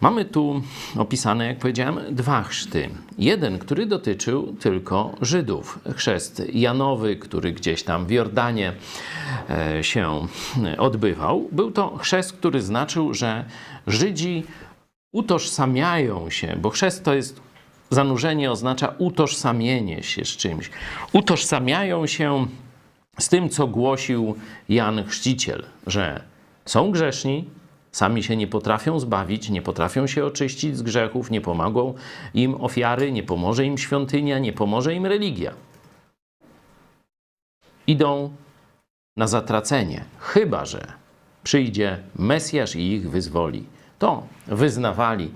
Mamy tu opisane, jak powiedziałem, dwa chrzty. Jeden, który dotyczył tylko Żydów. Chrzest Janowy, który gdzieś tam w Jordanie e, się odbywał. Był to chrzest, który znaczył, że Żydzi utożsamiają się, bo chrzest to jest zanurzenie, oznacza utożsamienie się z czymś. Utożsamiają się z tym, co głosił Jan Chrzciciel, że są grzeszni, sami się nie potrafią zbawić, nie potrafią się oczyścić z grzechów, nie pomogą im ofiary, nie pomoże im świątynia, nie pomoże im religia. Idą na zatracenie, chyba że przyjdzie Mesjasz i ich wyzwoli. To wyznawali,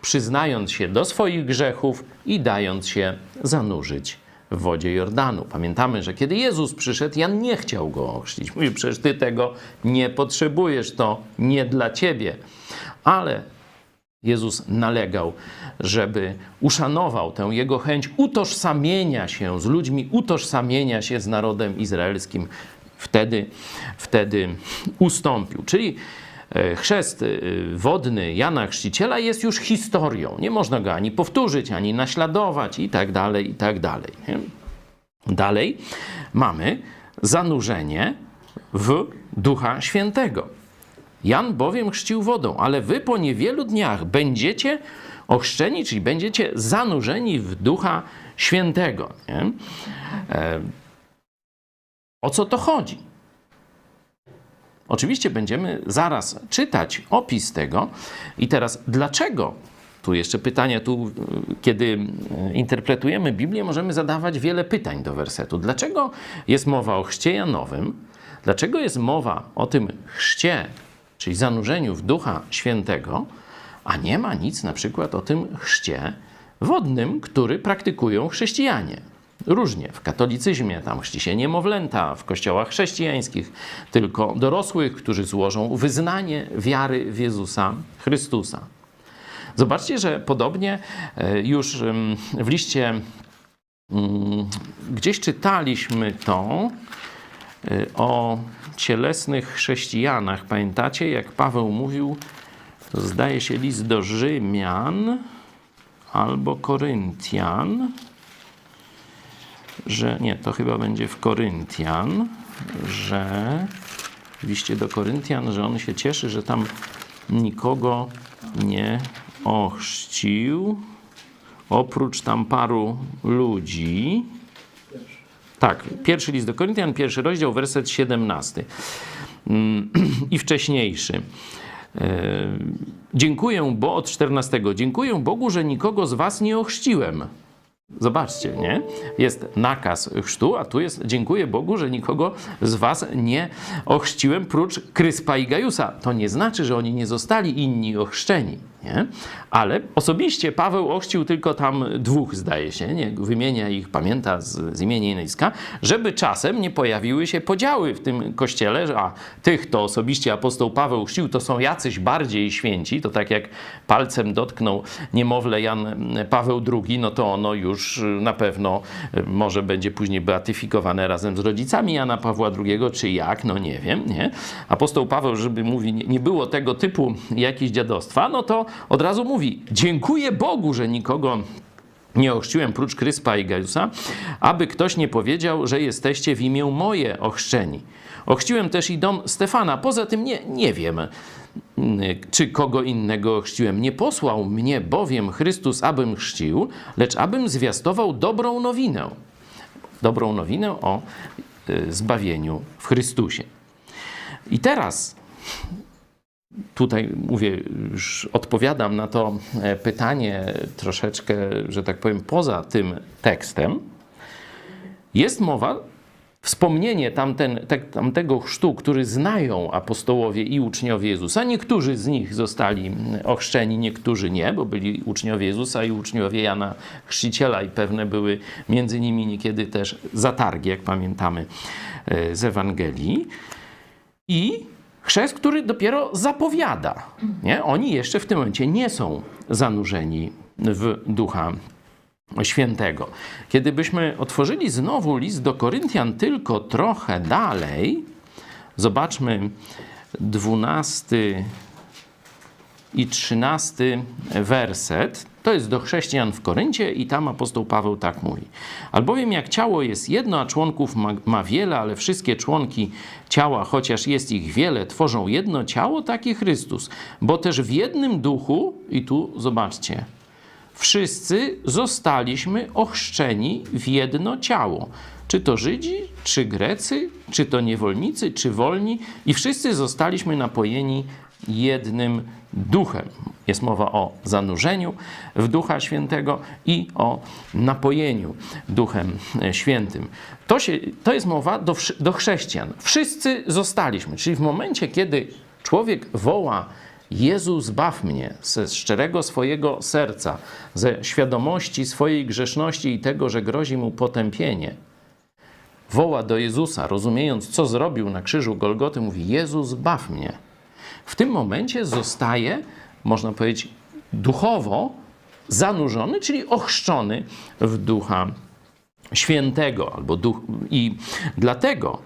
przyznając się do swoich grzechów i dając się zanurzyć w wodzie Jordanu. Pamiętamy, że kiedy Jezus przyszedł, Jan nie chciał go ochrzcić. Mówi, przecież ty tego nie potrzebujesz, to nie dla ciebie. Ale Jezus nalegał, żeby uszanował tę jego chęć utożsamienia się z ludźmi, utożsamienia się z narodem izraelskim. Wtedy, wtedy ustąpił. Czyli chrzest e, wodny Jana Chrzciciela jest już historią. Nie można go ani powtórzyć, ani naśladować i tak dalej, i tak dalej. nie? Dalej mamy zanurzenie w Ducha Świętego. Jan bowiem chrzcił wodą, ale wy po niewielu dniach będziecie ochrzczeni, czyli będziecie zanurzeni w Ducha Świętego. Nie? E, o co to chodzi? Oczywiście będziemy zaraz czytać opis tego. I teraz, dlaczego? Tu jeszcze pytania, tu kiedy interpretujemy Biblię, możemy zadawać wiele pytań do wersetu. Dlaczego jest mowa o chrzcie Janowym? Dlaczego jest mowa o tym chrzcie, czyli zanurzeniu w Ducha Świętego, a nie ma nic na przykład o tym chrzcie wodnym, który praktykują chrześcijanie? Różnie. W katolicyzmie tam chrzci się niemowlęta, w kościołach chrześcijańskich tylko dorosłych, którzy złożą wyznanie wiary w Jezusa Chrystusa. Zobaczcie, że podobnie e, już w liście mm, gdzieś czytaliśmy to e, o cielesnych chrześcijanach. Pamiętacie, jak Paweł mówił, zdaje się list do Rzymian albo Koryntian że nie, to chyba będzie w Koryntian, że w liście do Koryntian, że on się cieszy, że tam nikogo nie ochrzcił, oprócz tam paru ludzi. Tak, pierwszy list do Koryntian, pierwszy rozdział, werset 17 Mm, i wcześniejszy. E, Dziękuję, bo od 14. Dziękuję Bogu, że nikogo z was nie ochrzciłem. Zobaczcie, nie? Jest nakaz chrztu, a tu jest dziękuję Bogu, że nikogo z was nie ochrzciłem prócz Kryspa i Gajusa. To nie znaczy, że oni nie zostali inni ochrzczeni, nie? Ale osobiście Paweł ochrzcił tylko tam dwóch, zdaje się, nie? Wymienia ich, pamięta z, z imienia i żeby czasem nie pojawiły się podziały w tym kościele, że a tych to osobiście apostoł Paweł chrzcił, to są jacyś bardziej święci, to tak jak palcem dotknął niemowlę Jan Paweł II, no to ono już na pewno może będzie później beatyfikowane razem z rodzicami Jana Pawła II, czy jak, no nie wiem, nie? Apostoł Paweł, żeby mówi, nie- nie było tego typu jakieś dziadostwa, no to od razu mówi, dziękuję Bogu, że nikogo nie ochrzciłem prócz Kryspa i Gajusa, aby ktoś nie powiedział, że jesteście w imię moje ochrzczeni. Ochrzciłem też i dom Stefana. Poza tym nie, nie wiem, czy kogo innego chrzciłem. Nie posłał mnie bowiem Chrystus, abym chrzcił, lecz abym zwiastował dobrą nowinę. Dobrą nowinę o y, zbawieniu w Chrystusie. I teraz tutaj mówię, już odpowiadam na to e, pytanie troszeczkę, że tak powiem, poza tym tekstem. Jest mowa, wspomnienie tamten, te, tamtego chrztu, który znają apostołowie i uczniowie Jezusa. Niektórzy z nich zostali ochrzczeni, niektórzy nie, bo byli uczniowie Jezusa i uczniowie Jana Chrzciciela i pewne były między nimi niekiedy też zatargi, jak pamiętamy e, z Ewangelii. I chrzest, który dopiero zapowiada. Nie? Oni jeszcze w tym momencie nie są zanurzeni w Ducha Świętego. Kiedy byśmy otworzyli znowu list do Koryntian tylko trochę dalej, zobaczmy dwunasty i 13 werset. To jest do chrześcijan w Koryncie i tam apostoł Paweł tak mówi. Albowiem jak ciało jest jedno, a członków ma, ma wiele, ale wszystkie członki ciała, chociaż jest ich wiele, tworzą jedno ciało, taki Chrystus. Bo też w jednym duchu, i tu zobaczcie, wszyscy zostaliśmy ochrzczeni w jedno ciało. Czy to Żydzi, czy Grecy, czy to niewolnicy, czy wolni, i wszyscy zostaliśmy napojeni jednym duchem. Jest mowa o zanurzeniu w Ducha Świętego i o napojeniu Duchem Świętym. To, się, to jest mowa do, do chrześcijan. Wszyscy zostaliśmy, czyli w momencie, kiedy człowiek woła Jezu, zbaw mnie ze szczerego swojego serca, ze świadomości swojej grzeszności i tego, że grozi mu potępienie. Woła do Jezusa, rozumiejąc, co zrobił na krzyżu Golgoty, mówi: Jezu, zbaw mnie. W tym momencie zostaje, można powiedzieć, duchowo zanurzony, czyli ochrzczony w Ducha Świętego. Albo duch... I dlatego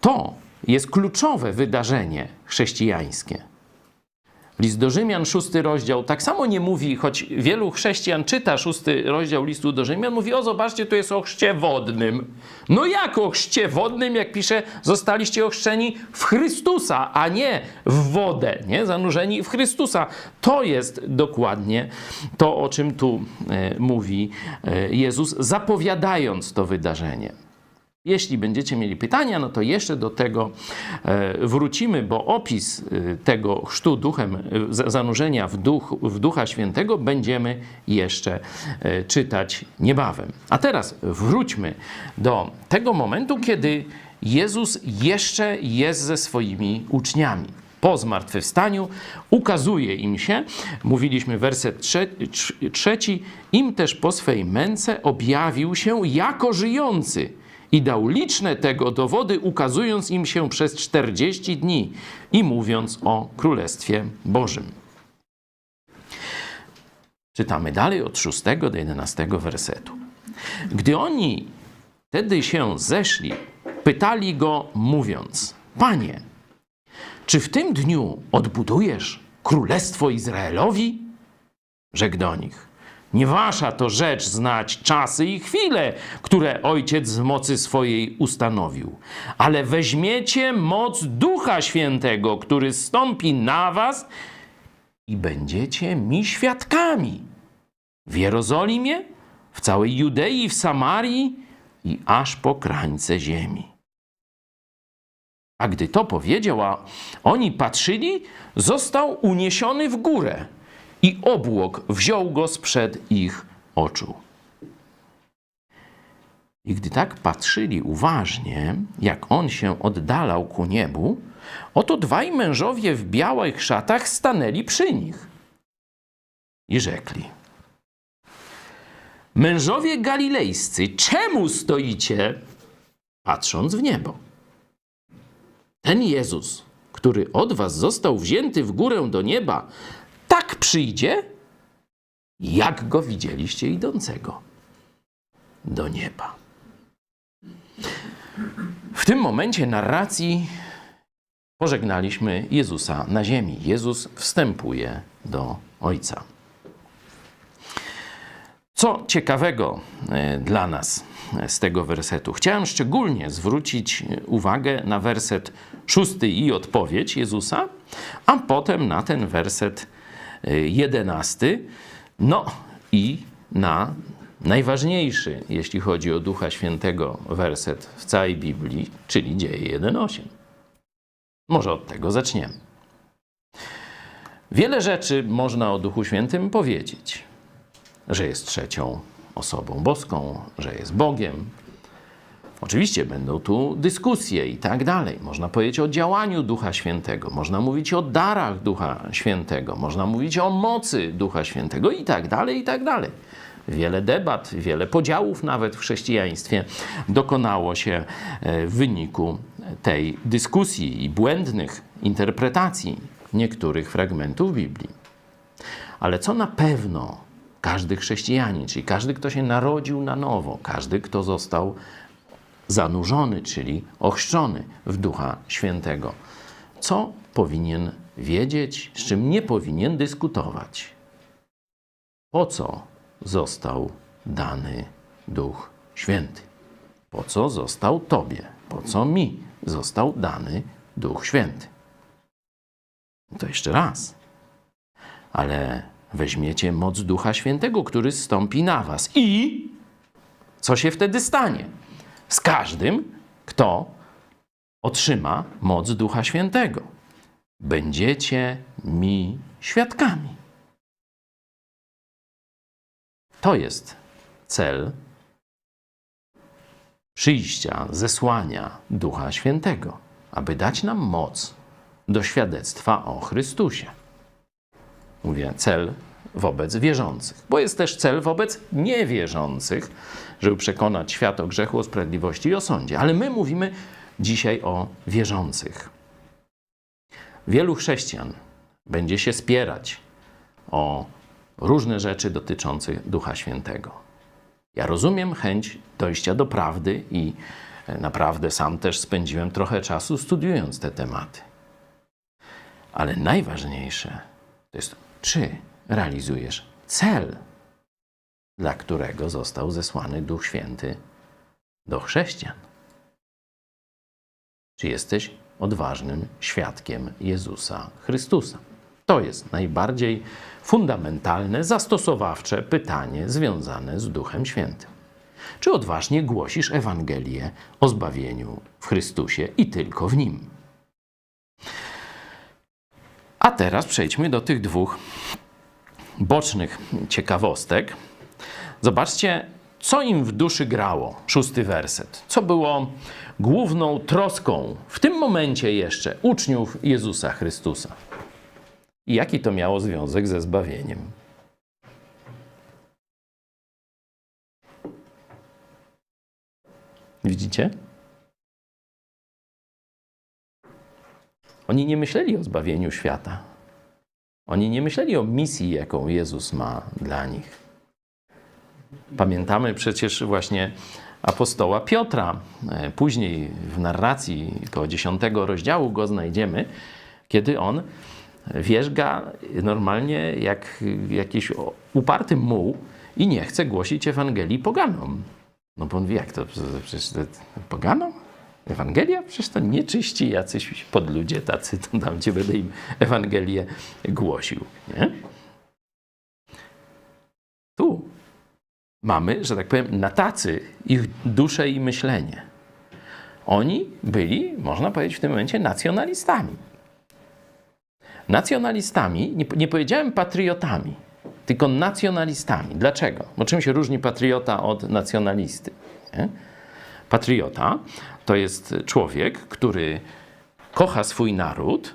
to jest kluczowe wydarzenie chrześcijańskie. List do Rzymian, szósty rozdział, tak samo nie mówi, choć wielu chrześcijan czyta szósty rozdział listu do Rzymian, mówi, o zobaczcie, tu jest o chrzcie wodnym. No jak o chrzcie wodnym, jak pisze, zostaliście ochrzczeni w Chrystusa, a nie w wodę, nie? Zanurzeni w Chrystusa. To jest dokładnie to, o czym tu e, mówi e, Jezus, zapowiadając to wydarzenie. Jeśli będziecie mieli pytania, no to jeszcze do tego e, wrócimy, bo opis e, tego chrztu duchem, e, za- zanurzenia w, duch, w Ducha Świętego będziemy jeszcze czytać niebawem. A teraz wróćmy do tego momentu, kiedy Jezus jeszcze jest ze swoimi uczniami. Po zmartwychwstaniu ukazuje im się, mówiliśmy werset trze- trz- trzeci, im też po swej męce objawił się jako żyjący i dał liczne tego dowody, ukazując im się przez 40 dni i mówiąc o Królestwie Bożym. Czytamy dalej od 6 do 11 wersetu. Gdy oni wtedy się zeszli, pytali go, mówiąc: Panie, czy w tym dniu odbudujesz królestwo Izraelowi? Rzekł do nich: Nie wasza to rzecz znać czasy i chwile, które ojciec z mocy swojej ustanowił, ale weźmiecie moc Ducha Świętego, który stąpi na was i będziecie mi świadkami. W Jerozolimie, w całej Judei, w Samarii i aż po krańce ziemi. A gdy to powiedział, a oni patrzyli, został uniesiony w górę i obłok wziął go sprzed ich oczu. I gdy tak patrzyli uważnie, jak on się oddalał ku niebu, oto dwaj mężowie w białych szatach stanęli przy nich i rzekli: Mężowie galilejscy, czemu stoicie, patrząc w niebo? Ten Jezus, który od was został wzięty w górę do nieba, tak przyjdzie, jak go widzieliście idącego do nieba. W tym momencie narracji pożegnaliśmy Jezusa na ziemi. Jezus wstępuje do Ojca. Co ciekawego e, dla nas z tego wersetu? Chciałem szczególnie zwrócić uwagę na werset szósty i odpowiedź Jezusa, a potem na ten werset e, jedenasty, no i na najważniejszy, jeśli chodzi o Ducha Świętego, werset w całej Biblii, czyli Dzieje 1.8. Może od tego zaczniemy. Wiele rzeczy można o Duchu Świętym powiedzieć że jest trzecią osobą boską, że jest Bogiem. Oczywiście będą tu dyskusje i tak dalej. Można powiedzieć o działaniu Ducha Świętego, można mówić o darach Ducha Świętego, można mówić o mocy Ducha Świętego i tak dalej, i tak dalej. Wiele debat, wiele podziałów nawet w chrześcijaństwie dokonało się e, w wyniku tej dyskusji i błędnych interpretacji niektórych fragmentów Biblii. Ale co na pewno każdy chrześcijanin, czyli każdy, kto się narodził na nowo, każdy, kto został zanurzony, czyli ochrzczony w Ducha Świętego, co powinien wiedzieć, z czym nie powinien dyskutować. Po co został dany Duch Święty? Po co został Tobie? Po co mi został dany Duch Święty? To jeszcze raz. Ale weźmiecie moc Ducha Świętego, który zstąpi na Was. I co się wtedy stanie? Z każdym, kto otrzyma moc Ducha Świętego. Będziecie mi świadkami. To jest cel przyjścia, zesłania Ducha Świętego, aby dać nam moc do świadectwa o Chrystusie. Mówię cel wobec wierzących, bo jest też cel wobec niewierzących, żeby przekonać świat o grzechu, o sprawiedliwości i o sądzie. Ale my mówimy dzisiaj o wierzących. Wielu chrześcijan będzie się spierać o różne rzeczy dotyczące Ducha Świętego. Ja rozumiem chęć dojścia do prawdy i naprawdę sam też spędziłem trochę czasu studiując te tematy. Ale najważniejsze to jest, czy realizujesz cel, dla którego został zesłany Duch Święty do chrześcijan. Czy jesteś odważnym świadkiem Jezusa Chrystusa? To jest najbardziej fundamentalne, zastosowawcze pytanie związane z Duchem Świętym. Czy odważnie głosisz Ewangelię o zbawieniu w Chrystusie i tylko w Nim? A teraz przejdźmy do tych dwóch bocznych ciekawostek. Zobaczcie, co im w duszy grało. Szósty werset. Co było główną troską w tym momencie jeszcze uczniów Jezusa Chrystusa. I jaki to miało związek ze zbawieniem? Widzicie? Oni nie myśleli o zbawieniu świata. Oni nie myśleli o misji, jaką Jezus ma dla nich. Pamiętamy przecież właśnie apostoła Piotra. E, Później w narracji koło 10 rozdziału go znajdziemy, kiedy on wierzga normalnie jak jakiś uparty muł i nie chce głosić Ewangelii poganom. No bo on wie, jak to przecież poganom? Ewangelia? Przecież to nieczyści jacyś podludzie tacy, to tam gdzie będę im Ewangelię głosił. Nie? Tu mamy, że tak powiem, na tacy ich duszę i myślenie. Oni byli, można powiedzieć w tym momencie, nacjonalistami. Nacjonalistami, nie, nie powiedziałem patriotami, tylko nacjonalistami. Dlaczego? Bo czym się różni patriota od nacjonalisty? Nie? Patriota to jest człowiek, który kocha swój naród,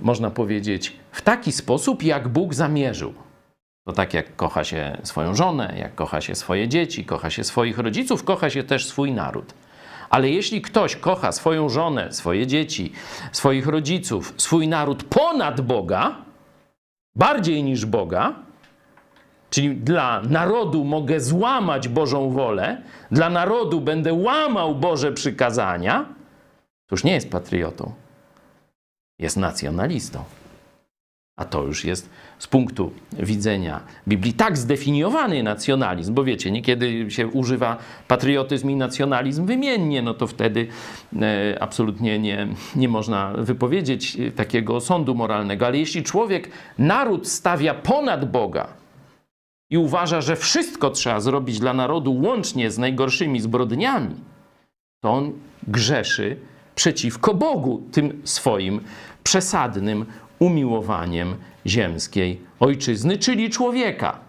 można powiedzieć, w taki sposób, jak Bóg zamierzył. To tak jak kocha się swoją żonę, jak kocha się swoje dzieci, kocha się swoich rodziców, kocha się też swój naród. Ale jeśli ktoś kocha swoją żonę, swoje dzieci, swoich rodziców, swój naród ponad Boga, bardziej niż Boga, czyli dla narodu mogę złamać Bożą wolę, dla narodu będę łamał Boże przykazania, to już nie jest patriotą, jest nacjonalistą. A to już jest z punktu widzenia Biblii tak zdefiniowany nacjonalizm, bo wiecie, niekiedy się używa patriotyzm i nacjonalizm wymiennie, no to wtedy e, absolutnie nie, nie można wypowiedzieć takiego sądu moralnego. Ale jeśli człowiek naród stawia ponad Boga i uważa, że wszystko trzeba zrobić dla narodu łącznie z najgorszymi zbrodniami, to on grzeszy przeciwko Bogu tym swoim przesadnym umiłowaniem ziemskiej ojczyzny, czyli człowieka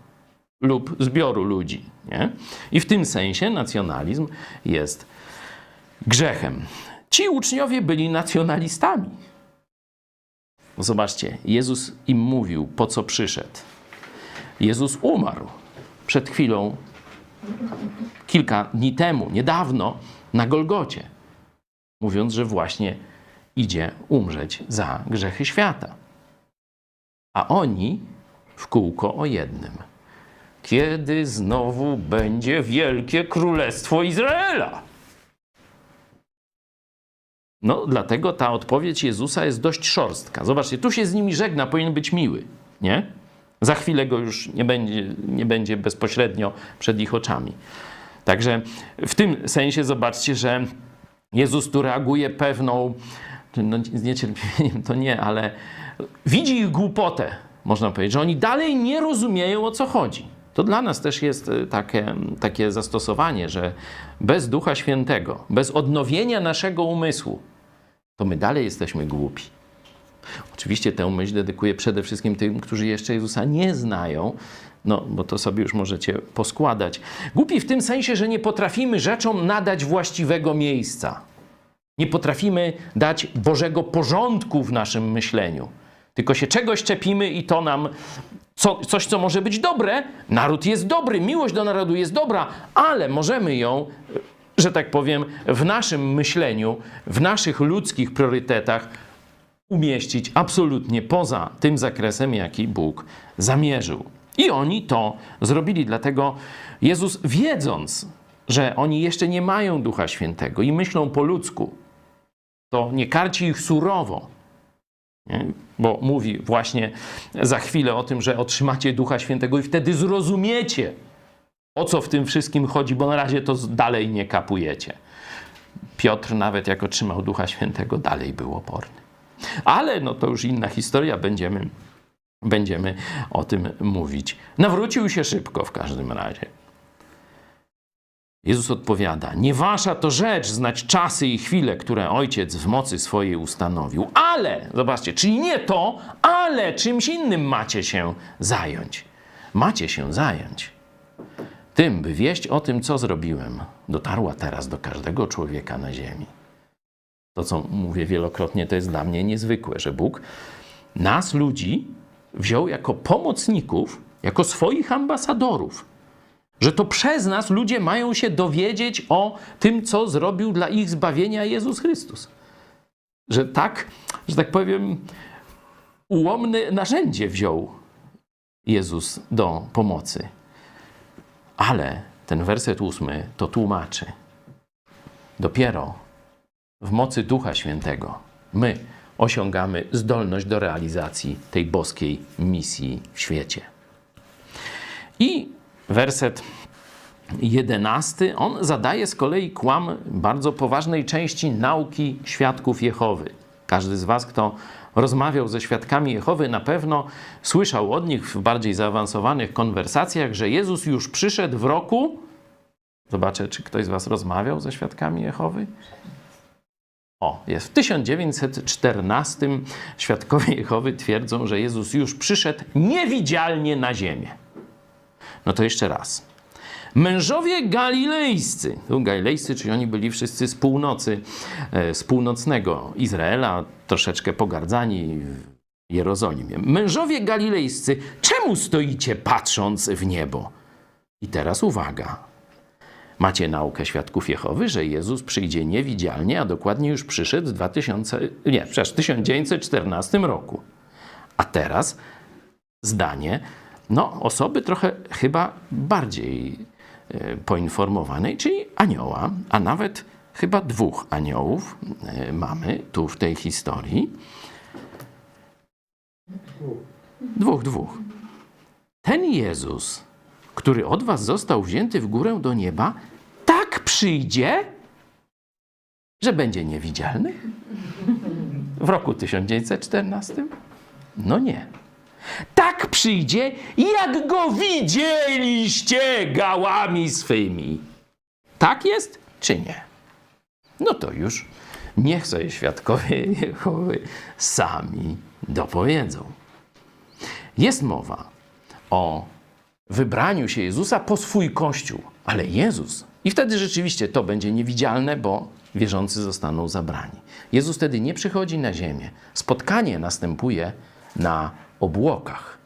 lub zbioru ludzi. Nie? I w tym sensie nacjonalizm jest grzechem. Ci uczniowie byli nacjonalistami. Zobaczcie, Jezus im mówił, po co przyszedł. Jezus umarł przed chwilą, kilka dni temu, niedawno, na Golgocie, mówiąc, że właśnie idzie umrzeć za grzechy świata. A oni w kółko o jednym. Kiedy znowu będzie wielkie królestwo Izraela? No, dlatego ta odpowiedź Jezusa jest dość szorstka. Zobaczcie, tu się z nimi żegna, powinien być miły, nie? Za chwilę go już nie będzie, nie będzie bezpośrednio przed ich oczami. Także w tym sensie zobaczcie, że Jezus tu reaguje pewną, no z niecierpliwieniem to nie, ale widzi ich głupotę, można powiedzieć, że oni dalej nie rozumieją o co chodzi. To dla nas też jest y, takie, takie zastosowanie, że bez Ducha Świętego, bez odnowienia naszego umysłu, to my dalej jesteśmy głupi. Oczywiście tę myśl dedykuję przede wszystkim tym, którzy jeszcze Jezusa nie znają, no bo to sobie już możecie poskładać. Głupi w tym sensie, że nie potrafimy rzeczom nadać właściwego miejsca. Nie potrafimy dać Bożego porządku w naszym myśleniu. Tylko się czegoś czepimy i to nam co, coś, co może być dobre. Naród jest dobry, miłość do narodu jest dobra, ale możemy ją, że tak powiem, w naszym myśleniu, w naszych ludzkich priorytetach umieścić absolutnie poza tym zakresem, jaki Bóg zamierzył. I oni to zrobili. Dlatego Jezus, wiedząc, że oni jeszcze nie mają Ducha Świętego i myślą po ludzku, to nie karci ich surowo, nie? bo mówi właśnie za chwilę o tym, że otrzymacie Ducha Świętego i wtedy zrozumiecie, o co w tym wszystkim chodzi, bo na razie to dalej nie kapujecie. Piotr, nawet jak otrzymał Ducha Świętego, dalej był oporny. Ale no to już inna historia, będziemy, będziemy o tym mówić. Nawrócił się szybko w każdym razie. Jezus odpowiada: Nie wasza to rzecz znać czasy i chwile, które ojciec w mocy swojej ustanowił. Ale, zobaczcie, czyli nie to, ale czymś innym macie się zająć. Macie się zająć tym, by wieść o tym, co zrobiłem, dotarła teraz do każdego człowieka na ziemi. To, co mówię wielokrotnie, to jest dla mnie niezwykłe, że Bóg nas, ludzi, wziął jako pomocników, jako swoich ambasadorów że to przez nas ludzie mają się dowiedzieć o tym, co zrobił dla ich zbawienia Jezus Chrystus. Że tak, że tak powiem, ułomne narzędzie wziął Jezus do pomocy. Ale ten werset ósmy to tłumaczy. Dopiero w mocy Ducha Świętego my osiągamy zdolność do realizacji tej boskiej misji w świecie. I werset jedenasty, on zadaje z kolei kłam bardzo poważnej części nauki świadków Jehowy. Każdy z Was, kto rozmawiał ze świadkami Jehowy, na pewno słyszał od nich w bardziej zaawansowanych konwersacjach, że Jezus już przyszedł w roku. Zobaczę, czy ktoś z Was rozmawiał ze świadkami Jehowy. O, jest w 1914 świadkowie Jehowy twierdzą, że Jezus już przyszedł niewidzialnie na ziemię. No to jeszcze raz. Mężowie galilejscy, tu galilejscy, czyli oni byli wszyscy z północy, e, z północnego Izraela, troszeczkę pogardzani w Jerozolimie. Mężowie galilejscy, czemu stoicie patrząc w niebo? I teraz uwaga. Macie naukę świadków Jehowy, że Jezus przyjdzie niewidzialnie, a dokładnie już przyszedł w 2000, nie, w 1914 roku. A teraz zdanie no, osoby trochę chyba bardziej e, poinformowanej, czyli anioła, a nawet chyba dwóch aniołów e, mamy tu w tej historii. Dwóch, dwóch. Ten Jezus, który od was został wzięty w górę do nieba, tak przyjdzie, że będzie niewidzialny? W roku 1914? No nie tak przyjdzie, jak go widzieliście gałami swymi. Tak jest, czy nie? No to już niech sobie świadkowie Jehowy sami dopowiedzą. Jest mowa o wybraniu się Jezusa po swój Kościół, ale Jezus, i wtedy rzeczywiście to będzie niewidzialne, bo wierzący zostaną zabrani. Jezus wtedy nie przychodzi na ziemię. Spotkanie następuje na obłokach.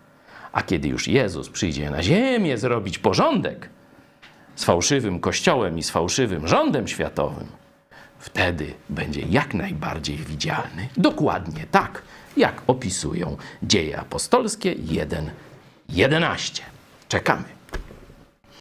A kiedy już Jezus przyjdzie na ziemię zrobić porządek z fałszywym kościołem i z fałszywym rządem światowym, wtedy będzie jak najbardziej widzialny. Dokładnie tak, jak opisują dzieje apostolskie 1:11. Czekamy.